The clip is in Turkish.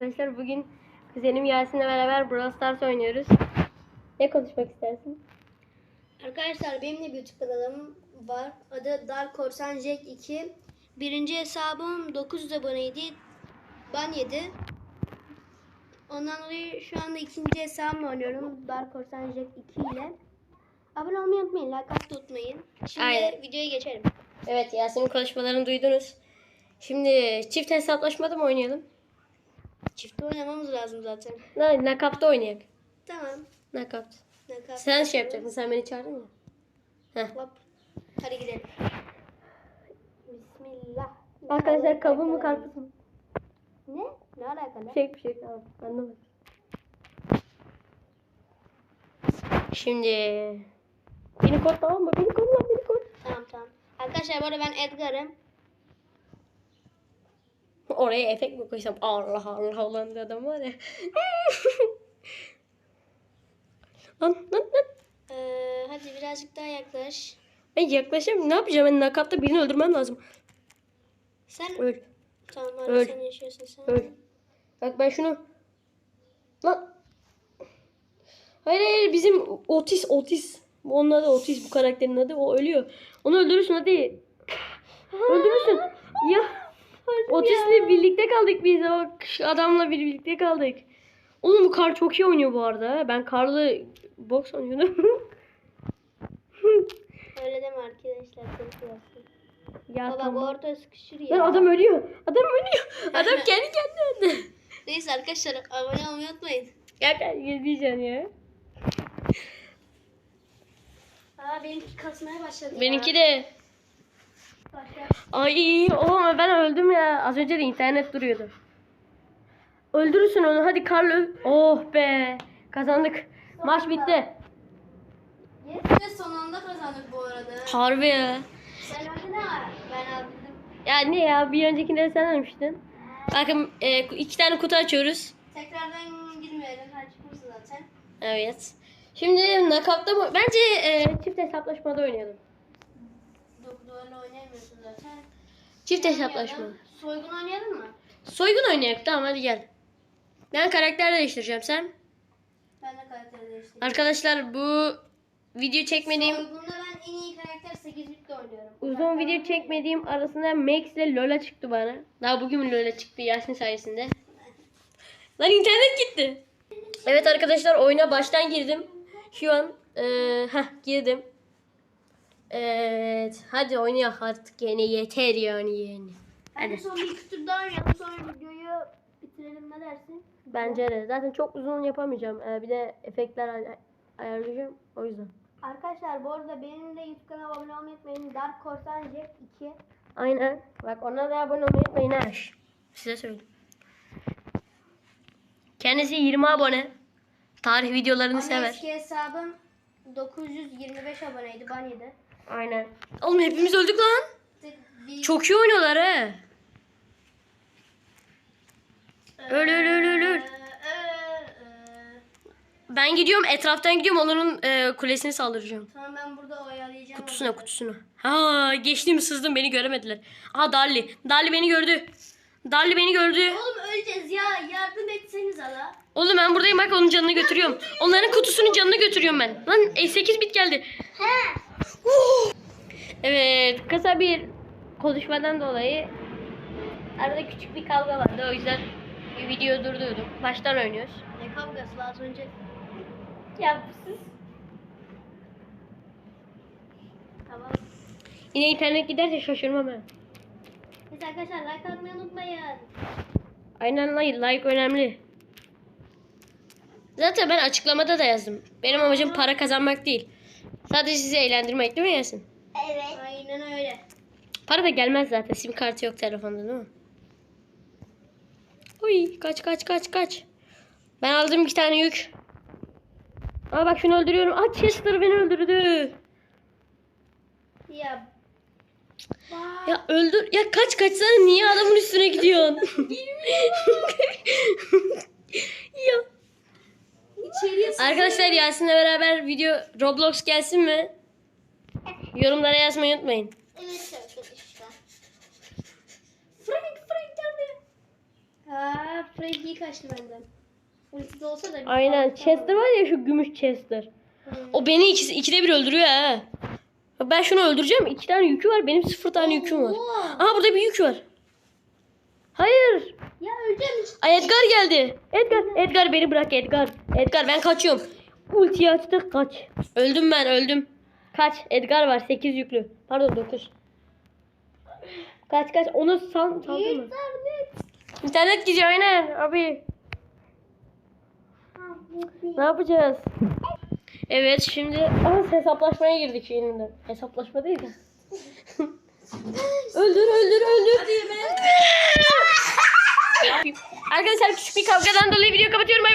Arkadaşlar bugün kuzenim Yasin'le beraber Brawl Stars oynuyoruz. Ne konuşmak istersin? Arkadaşlar benim de YouTube kanalım var. Adı Dark Korsan Jack 2. Birinci hesabım 900 aboneydi. Ben 7. Ondan dolayı şu anda ikinci hesabımla oynuyorum. Dark Korsan Jack 2 ile. Abone olmayı unutmayın. Like atmayı unutmayın. Şimdi Aynen. videoya geçelim. Evet Yasin'in konuşmalarını duydunuz. Şimdi çift hesaplaşmada mı oynayalım? Çift oynamamız lazım zaten. Na nakapta oynayalım. Tamam. Nakapt. Ne kadar- Sen şey yapacaksın. Sen beni çağırdın ya. Heh. Hop. Hadi gidelim. Bismillah. Arkadaşlar kabuğu mu karpuz mu? Ne? Ne alakalı? Şey bir şey tamam. Anlamadım. Şimdi beni kod tamam mı? Beni kod lan beni kod. Tamam tamam. Arkadaşlar bu arada ben Edgar'ım. Oraya efekt mi koysam? Allah Allah olan bir adam var ya. lan lan lan. Ee, hadi birazcık daha yaklaş. Ben yaklaşamıyorum. Ne yapacağım? Ben nakatta birini öldürmem lazım. Sen Öl. tamam Öl. sen yaşıyorsun sen. Öl. Bak ben şunu. Lan. Hayır hayır bizim otis otis. Onun adı otis bu karakterin adı. O ölüyor. Onu öldürürsün hadi. öldürürsün. Ya. Birlikte kaldık biz. Bak adamla birlikte kaldık. Oğlum bu kar çok iyi oynuyor bu arada. Ben karlı boks oynuyordum. Öyle deme arkadaşlar ya Baba bu tamam. ortaya sıkışır ya. Lan adam ölüyor. Adam ölüyor. Adam kendi kendine öldü. Neyse arkadaşlar abone olmayı unutmayın. Gel gezeceksin ya. Aa benimki kasmaya başladı Benimki ya. de. Ay oğlum ben öldüm ya. Az önce de internet duruyordu. Öldürürsün onu. Hadi Karl. Oh be. Kazandık. Maç bitti. Yes ve son anda kazandık bu arada. Harbi ya. Sen aldın ha. Ben aldım. Ya ne ya bir öncekinde sen ölmüştün. Bakın e, iki tane kutu açıyoruz. Tekrardan girmeyelim. Her çıkmışsın zaten. Evet. Şimdi nakapta mı? Bence e, çift hesaplaşmada oynayalım. Oynayamıyorsun zaten. Çift hesaplaşma. Soygun oynayalım mı? Soygun oynayalım. Tamam hadi gel. Ben karakter değiştireceğim sen. Ben de karakter değiştireyim. Arkadaşlar bu video çekmediğim Soygun'da ben en iyi karakter 8 bitle oynuyorum. uzun video çekmediğim arasında Max ile Lola çıktı bana. Daha bugün Lola çıktı Yasin sayesinde. Lan internet gitti. Evet arkadaşlar oyuna baştan girdim. Şu an eee heh, girdim. Evet. Hadi oynayalım artık yeni yeter yani yeni. Hadi Hadi. son bir tur daha oynayalım sonra videoyu bitirelim ne dersin? Bence de. Zaten çok uzun yapamayacağım. Ee, bir de efektler ay- ayarlayacağım. O yüzden. Arkadaşlar bu arada benim de YouTube kanalıma abone olmayı unutmayın. Dark Korsan Jack 2. Aynen. Bak ona da abone olmayı unutmayın ha. Size söyleyeyim. Kendisi 20 abone. Tarih videolarını Ama sever. eski hesabım 925 aboneydi. Ben 7. Aynen. Oğlum hepimiz öldük lan. Çok iyi oynuyorlar he. Öl öl öl öl öl. Ee, ee, ee. Ben gidiyorum etraftan gidiyorum onların e, kulesini saldıracağım. Tamam ben burada oyalayacağım. Kutusuna onları. kutusuna. Ha geçtim sızdım beni göremediler. Aha Darli. Darli beni gördü. Darli beni gördü. Oğlum öleceğiz ya. Yardım etseniz ala. Oğlum ben buradayım bak onun canını götürüyorum. Onların kutusunun canını götürüyorum ben. Lan e, 8 bit geldi. He. Evet kısa bir konuşmadan dolayı arada küçük bir kavga vardı. O yüzden bir video durdurdum. Baştan oynuyoruz. Ne kavgası az önce. Ya siz Tamam. yine internet giderse şaşırmam ben. Neyse arkadaşlar like atmayı unutmayın. Aynen like, like önemli. Zaten ben açıklamada da yazdım. Benim amacım para kazanmak değil. Sadece sizi eğlendirmek değil mi Yasin? Evet. Aynen öyle. Para da gelmez zaten. Sim kartı yok telefonda değil mi? Oy kaç kaç kaç kaç. Ben aldım iki tane yük. Aa bak şunu öldürüyorum. Aa Chester beni öldürdü. Ya. Ya öldür. Ya kaç kaçsana niye adamın üstüne gidiyorsun? ya. İçeriye Arkadaşlar Yasin'le beraber video Roblox gelsin mi? Yorumlara yazmayı unutmayın. Evet arkadaşlar. Frank Frank geldi. Ha, Freddy kaçtı benden. Ultisi olsa da. Aynen. Chester var ya şu gümüş Chester. Hı. O beni ikisi, ikide bir öldürüyor ha. Ben şunu öldüreceğim. İki tane yükü var. Benim sıfır tane yüküm var. Aha burada bir yük var. Hayır. Ya öleceğim işte. Ay Edgar geldi. Edgar. Edgar beni bırak Edgar. Edgar ben kaçıyorum. Ultiyi açtık kaç. Öldüm ben öldüm. Kaç. Edgar var 8 yüklü. Pardon 9. Kaç kaç. Onu san saldırma. İnternet. İnternet gidiyor aynen abi. Ne yapacağız? Evet şimdi Aa, hesaplaşmaya girdik yeniden. Hesaplaşma değil de. öldür öldür öldür. Arkadaşlar küçük bir kavgadan dolayı video kapatıyorum.